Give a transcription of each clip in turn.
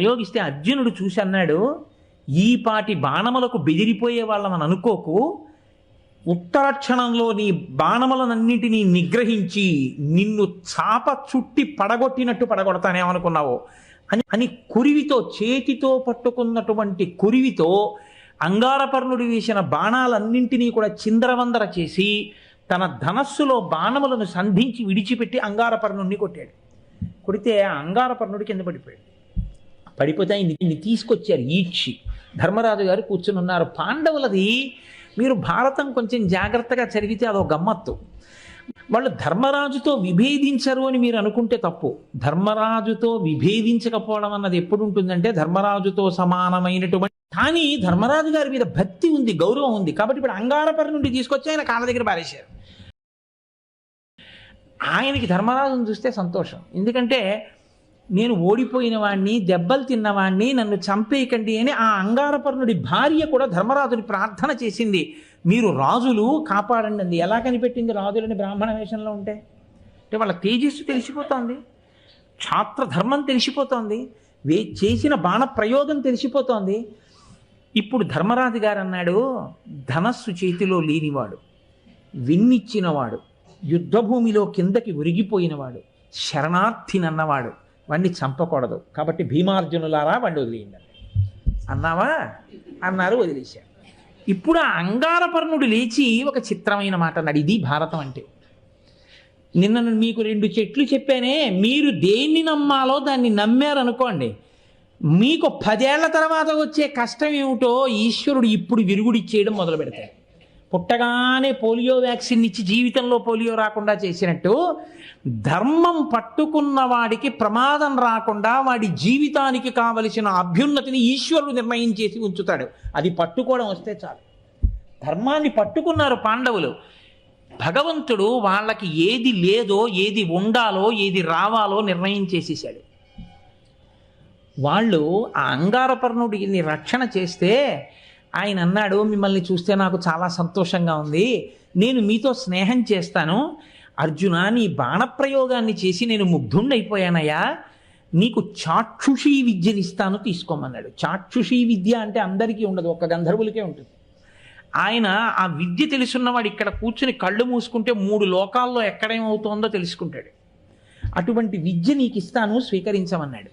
ప్రయోగిస్తే అర్జునుడు చూసి అన్నాడు ఈ పాటి బాణములకు బెదిరిపోయే వాళ్ళమని అనుకోకు ఉత్తర క్షణంలో నీ బాణములనన్నిటినీ నిగ్రహించి నిన్ను చాప చుట్టి పడగొట్టినట్టు పడగొడతానేమనుకున్నావు అని అని కురివితో చేతితో పట్టుకున్నటువంటి కురివితో అంగారపర్ణుడు వేసిన బాణాలన్నింటినీ కూడా చిందరవందర చేసి తన ధనస్సులో బాణములను సంధించి విడిచిపెట్టి అంగారపర్ణుడిని కొట్టాడు. కొడితే ఆ అంగారపర్ణుడి కింద పడిపోయాడు. పడిపోతాయి దీన్ని తీసుకొచ్చారు ఈడ్చి. ధర్మరాజు గారు కూర్చుని ఉన్నారు. పాండవులది మీరు భారతం కొంచెం జాగ్రత్తగా చదివితే అదో గమ్మత్తు. వాళ్ళు ధర్మరాజుతో విభేదించరు అని మీరు అనుకుంటే తప్పు. ధర్మరాజుతో విభేదించకపోవడం అన్నది ఎప్పుడు ఉంటుందంటే ధర్మరాజుతో సమానమైనటువంటి కానీ ధర్మరాజు గారి మీద భక్తి ఉంది గౌరవం ఉంది. కాబట్టి ఇప్పుడు అంగారపరి నుండి తీసుకొచ్చి ఆయన కాళ్ళ దగ్గర పారేశారు. ఆయనకి ధర్మరాజును చూస్తే సంతోషం. ఎందుకంటే నేను ఓడిపోయిన వాణ్ణి దెబ్బలు తిన్నవాణ్ణి నన్ను చంపేయకండి అని ఆ అంగారపర్ణుడి భార్య కూడా ధర్మరాజుని ప్రార్థన చేసింది. మీరు రాజులు కాపాడండి అంది. ఎలా కనిపెట్టింది రాజులని బ్రాహ్మణ వేషంలో ఉంటే? అంటే వాళ్ళ తేజస్సు తెలిసిపోతోంది. క్షాత్ర ధర్మం తెలిసిపోతోంది. వే చేసిన బాణ ప్రయోగం తెలిసిపోతోంది. ఇప్పుడు ధర్మరాజు గారు అన్నాడు ధనస్సు చేతిలో లేనివాడు విన్నిచ్చినవాడు యుద్ధభూమిలో కిందకి ఉరిగిపోయినవాడు శరణార్థినన్నవాడు వాణ్ణి చంపకూడదు. కాబట్టి భీమార్జునులారా వాడిని వదిలేయండి. అన్నావా? అన్నారు వదిలేశారు. ఇప్పుడు ఆ అంగారపర్ణుడు లేచి ఒక చిత్రమైన మాట అన్నాడు. ఇది భారతం అంటే. నిన్న మీకు రెండు చెట్లు చెప్పానే మీరు దేన్ని నమ్మాలో దాన్ని నమ్మారనుకోండి. మీకు పదేళ్ళ తర్వాత వచ్చే కష్టం ఏమిటో ఈశ్వరుడు ఇప్పుడు విరుగుడిచ్చేయడం మొదలు పెడతాడు పుట్టగానే పోలియో వ్యాక్సిన్ ఇచ్చి జీవితంలో పోలియో రాకుండా చేసినట్టు ధర్మం పట్టుకున్న వాడికి ప్రమాదం రాకుండా వాడి జీవితానికి కావలసిన అభ్యున్నతిని ఈశ్వరుడు నిర్ణయం చేసి ఉంచుతాడు. అది పట్టుకోవడం వస్తే చాలు. ధర్మాన్ని పట్టుకున్నారు పాండవులు. భగవంతుడు వాళ్ళకి ఏది లేదో ఏది ఉండాలో ఏది రావాలో నిర్ణయం చేసేసాడు వాళ్ళు ఆ అంగారపర్ణుడిని రక్షణ చేస్తే ఆయన అన్నాడు మిమ్మల్ని చూస్తే నాకు చాలా సంతోషంగా ఉంది. నేను మీతో స్నేహం చేస్తాను. అర్జున నీ బాణప్రయోగాన్ని చేసి నేను ముగ్ధుండైపోయానయ్యా. నీకు చాక్షుషీ విద్యనిస్తాను తీసుకోమన్నాడు. చాక్షుషీ విద్య అంటే అందరికీ ఉండదు ఒక గంధర్వులకే ఉంటుంది. ఆయన ఆ విద్య తెలుసున్నవాడు ఇక్కడ కూర్చుని కళ్ళు మూసుకుంటే మూడు లోకాల్లో ఎక్కడేమవుతోందో తెలుసుకుంటాడు. అటువంటి విద్య నీకు ఇస్తాను స్వీకరించమన్నాడు.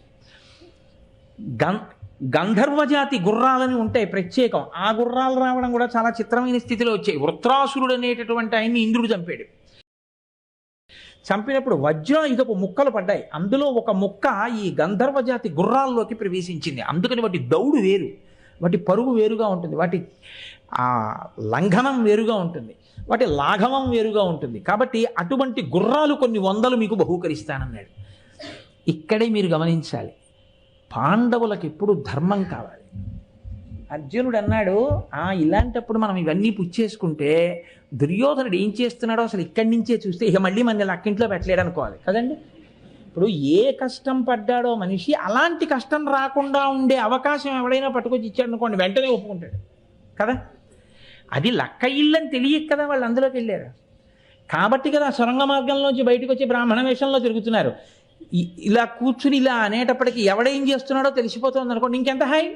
గం గంధర్వజాతి గుర్రాలని ఉంటాయి ప్రత్యేకం. ఆ గుర్రాలు రావడం కూడా చాలా చిత్రమైన స్థితిలో వచ్చాయి. వృత్రాసురుడు అనేటటువంటి ఆయన్ని ఇంద్రుడు చంపాడు. చంపినప్పుడు వజ్రాయుధపు ముక్కలు పడ్డాయి. అందులో ఒక ముక్క ఈ గంధర్వజాతి గుర్రాల్లోకి ప్రవేశించింది. అందుకని వాటి దౌడు వేరు. వాటి పరుగు వేరుగా ఉంటుంది. వాటి ఆ లంఘనం వేరుగా ఉంటుంది. వాటి లాఘవం వేరుగా ఉంటుంది. కాబట్టి అటువంటి గుర్రాలు కొన్ని వందలు మీకు బహూకరిస్తానన్నాడు. ఇక్కడే మీరు గమనించాలి. పాండవులకు ఎప్పుడు ధర్మం కావాలి. అర్జునుడు అన్నాడు ఆ ఇలాంటప్పుడు మనం ఇవన్నీ పుచ్చేసుకుంటే దుర్యోధనుడు ఏం చేస్తున్నాడో అసలు ఇక్కడి నుంచే చూస్తే ఇక మళ్ళీ మన అక్కింట్లో పెట్టలేడు అనుకోవాలి. కదండి? ఇప్పుడు ఏ కష్టం పడ్డాడో మనిషి అలాంటి కష్టం రాకుండా ఉండే అవకాశం ఎవడైనా పట్టుకొచ్చి ఇచ్చాడు అనుకోండి వెంటనే ఒప్పుకుంటాడు. కదా? అది లక్క ఇల్లని తెలియక కదా వాళ్ళు అందులోకి వెళ్ళారు. కాబట్టి కదా సొరంగ మార్గంలోంచి బయటకు వచ్చి బ్రాహ్మణ వేషంలో తిరుగుతున్నారు. ఇలా కూర్చుని ఇలా అనేటప్పటికి ఎవడేం చేస్తున్నాడో తెలిసిపోతుంది అనుకోండి ఇంకెంత హాయ్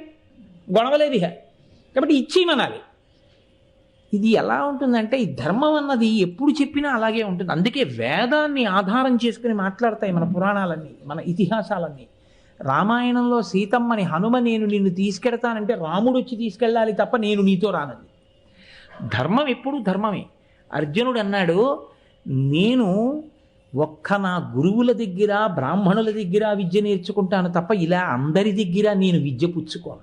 గొడవలేదు ఇహ. కాబట్టి ఇచ్చేయమనాలి. ఇది ఎలా ఉంటుందంటే ఈ ధర్మం అన్నది ఎప్పుడు చెప్పినా అలాగే ఉంటుంది. అందుకే వేదాన్ని ఆధారం చేసుకుని మాట్లాడతాయి మన పురాణాలన్నీ మన ఇతిహాసాలన్నీ. రామాయణంలో సీతమ్మని హనుమ నేను నిన్ను తీసుకెడతానంటే రాముడు వచ్చి తీసుకెళ్ళాలి తప్ప నేను నీతో రానంది. ధర్మం ఎప్పుడు ధర్మమే. అర్జునుడు అన్నాడు నేను ఒక్క నా గురువుల దగ్గర బ్రాహ్మణుల దగ్గర విద్య నేర్చుకుంటాను తప్ప ఇలా అందరి దగ్గర నేను విద్య పుచ్చుకోను.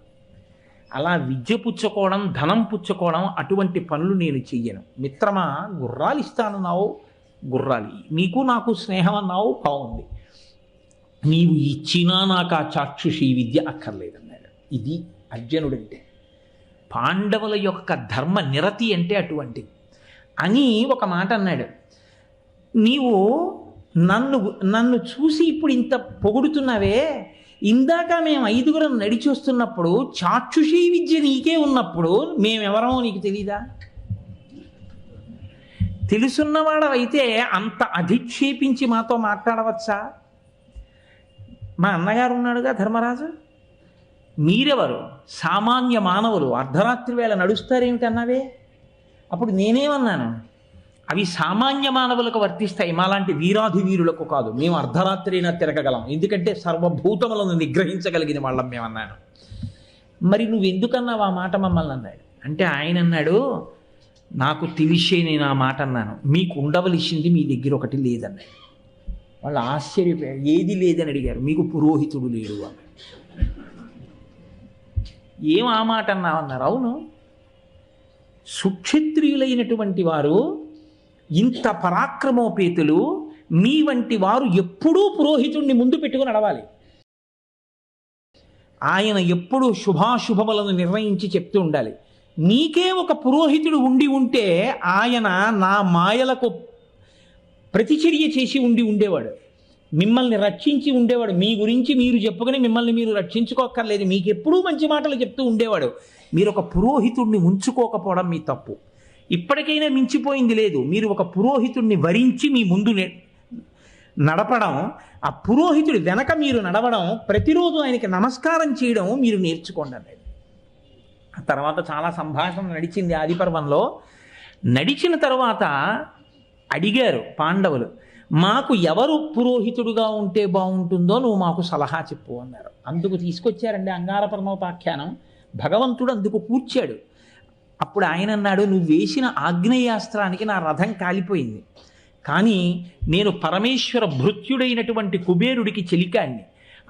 అలా విద్య పుచ్చుకోవడం ధనం పుచ్చుకోవడం అటువంటి పనులు నేను చెయ్యను. మిత్రమా గుర్రాలు ఇస్తానన్నావు గుర్రాలు. నీకు నాకు స్నేహం అన్నావు బాగుంది నీవు ఇచ్చినా నాకు ఆ చాక్షుషి విద్య అక్కర్లేదన్నాడు. ఇది అర్జునుడంటే. పాండవుల యొక్క ధర్మ నిరతి అంటే అటువంటిది. అని ఒక మాట అన్నాడు. నీవు నన్ను నన్ను చూసి ఇప్పుడు ఇంత పొగుడుతున్నావే? ఇందాక మేము ఐదుగురం నడిచి వస్తున్నప్పుడు చాక్షుషీ విద్య నీకే ఉన్నప్పుడు మేమెవరమో నీకు తెలీదా? తెలుసున్నవాడవైతే అంత అధిక్షేపించి మాతో మాట్లాడవచ్చా? మా అన్నగారు ఉన్నాడుగా ధర్మరాజు? మీరెవరు? సామాన్య మానవులు అర్ధరాత్రి వేళ నడుస్తారేమిటన్నావే? అప్పుడు నేనేమన్నాను? అవి సామాన్య మానవులకు వర్తిస్తాయి. మాలాంటి వీరాధి వీరులకు కాదు. మేము అర్ధరాత్రైనా తిరగగలం. ఎందుకంటే సర్వభూతములను నిగ్రహించగలిగిన వాళ్ళం మేమన్నాను మరి నువ్వు ఎందుకన్నావు ఆ మాట మమ్మల్ని అన్నాడు. అంటే ఆయన అన్నాడు నాకు తెలిసే నేను ఆ మాట అన్నాను. మీకు ఉండవలసింది మీ దగ్గర ఒకటి లేదన్నాడు. వాళ్ళు ఆశ్చర్యపోయారు. ఏది లేదని అడిగారు. మీకు పురోహితుడు లేడు అన్నాడు. ఏం ఆ మాట అన్నావు? అన్నారు. అవును. సుక్షత్రియులైనటువంటి వారు ఇంత పరాక్రమోపేతులు మీ వంటి వారు ఎప్పుడూ పురోహితుణ్ణి ముందు పెట్టుకుని నడవాలి. ఆయన ఎప్పుడూ శుభాశుభములను నిర్ణయించి చెప్తూ ఉండాలి. నీకే ఒక పురోహితుడు ఉండి ఉంటే ఆయన నా మాయలకు ప్రతిచర్య చేసి ఉండి ఉండేవాడు. మిమ్మల్ని రక్షించి ఉండేవాడు. మీ గురించి మీరు చెప్పుకుని మిమ్మల్ని మీరు రక్షించుకోక్కర్లేదు. మీకు ఎప్పుడూ మంచి మాటలు చెప్తూ ఉండేవాడు. మీరు ఒక పురోహితుడిని ఉంచుకోకపోవడం మీ తప్పు. ఇప్పటికైనా మించిపోయింది లేదు. మీరు ఒక పురోహితుడిని వరించి మీ ముందు నే- నడపడం ఆ పురోహితుడి వెనక మీరు నడవడం ప్రతిరోజు ఆయనకి నమస్కారం చేయడం మీరు నేర్చుకోండి అన్నాడు ఆ తర్వాత చాలా సంభాషణ నడిచింది ఆదిపర్వంలో నడిచిన తర్వాత అడిగారు పాండవులు మాకు ఎవరు పురోహితుడుగా ఉంటే బాగుంటుందో నువ్వు మాకు సలహా చెప్పు అన్నారు. అందుకు తీసుకొచ్చారండి అంగారపరమోపాఖ్యానం. భగవంతుడు అందుకు కూర్చాడు. అప్పుడు ఆయన అన్నాడు నువ్వు వేసిన ఆగ్నేయాస్త్రానికి నా రథం కాలిపోయింది. కానీ నేను పరమేశ్వర భృత్యుడైనటువంటి కుబేరుడికి చెలికాన్ని.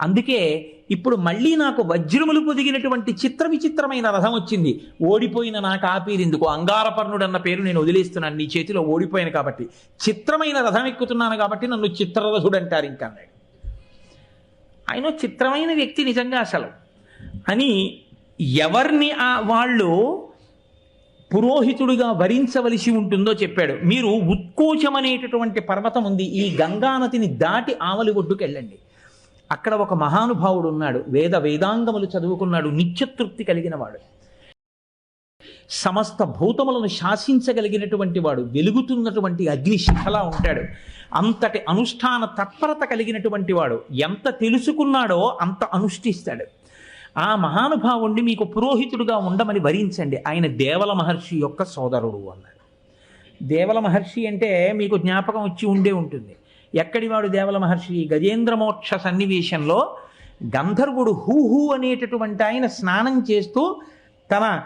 అందుకే ఇప్పుడు మళ్ళీ నాకు వజ్రములు పొదిగినటువంటి చిత్ర విచిత్రమైన రథం వచ్చింది. ఓడిపోయిన నాకు ఆ ఎందుకు అంగారపర్ణుడు అన్న పేరు నేను వదిలేస్తున్నాను. నీ చేతిలో ఓడిపోయాను కాబట్టి. చిత్రమైన రథం ఎక్కుతున్నాను కాబట్టి నన్ను చిత్రరథుడు అంటారు ఇంకా అన్నాడు. ఆయన చిత్రమైన వ్యక్తి నిజంగా అసలు. అని ఎవరిని ఆ వాళ్ళు పురోహితుడిగా వరించవలసి ఉంటుందో చెప్పాడు. మీరు ఉత్కోచమనేటటువంటి పర్వతం ఉంది. ఈ గంగానదిని దాటి ఆవలి ఒడ్డుకు వెళ్ళండి అక్కడ ఒక మహానుభావుడు ఉన్నాడు. వేద వేదాంగములు చదువుకున్నాడు. నిత్యతృప్తి కలిగిన వాడు. సమస్త భూతములను శాసించగలిగినటువంటి వాడు. వెలుగుతున్నటువంటి అగ్ని శిఖలా ఉంటాడు. అంతటి అనుష్ఠాన తత్పరత కలిగినటువంటి వాడు. ఎంత తెలుసుకున్నాడో అంత అనుష్ఠిస్తాడు. ఆ మహానుభావుణ్ణి మీకు పురోహితుడుగా ఉండమని వరించండి. ఆయన దేవల మహర్షి యొక్క సోదరుడు అన్నారు దేవల మహర్షి అంటే మీకు జ్ఞాపకం వచ్చి ఉండే ఉంటుంది. ఎక్కడివాడు దేవల మహర్షి? గజేంద్రమోక్ష సన్నివేశంలో గంధర్వుడు హూహూ అనేటటువంటి ఆయన స్నానం చేస్తూ తన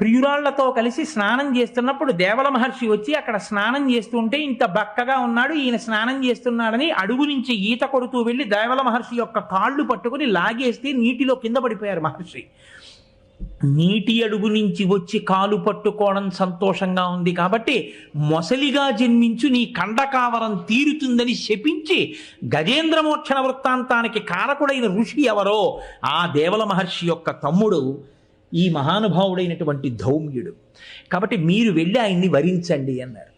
ప్రియురాళ్ళతో కలిసి స్నానం చేస్తున్నప్పుడు దేవల మహర్షి వచ్చి అక్కడ స్నానం చేస్తుంటే ఇంత బక్కగా ఉన్నాడు ఈయన స్నానం చేస్తున్నాడని అడుగు నుంచి ఈత కొడుతూ వెళ్ళి దేవల మహర్షి యొక్క కాళ్ళు పట్టుకుని లాగేస్తే నీటిలో కింద పడిపోయారు మహర్షి. నీటి అడుగు నుంచి వచ్చి కాలు పట్టుకోవడం సంతోషంగా ఉంది కాబట్టి మొసలిగా జన్మించు నీ కండకావరం తీరుతుందని శపించి గజేంద్రమోక్షణ వృత్తాంతానికి కారకుడైన ఋషి ఎవరో ఆ దేవల మహర్షి యొక్క తమ్ముడు ఈ మహానుభావుడైనటువంటి ధౌమ్యుడు. కాబట్టి మీరు వెళ్ళి ఆయన్ని వరించండి అన్నారు.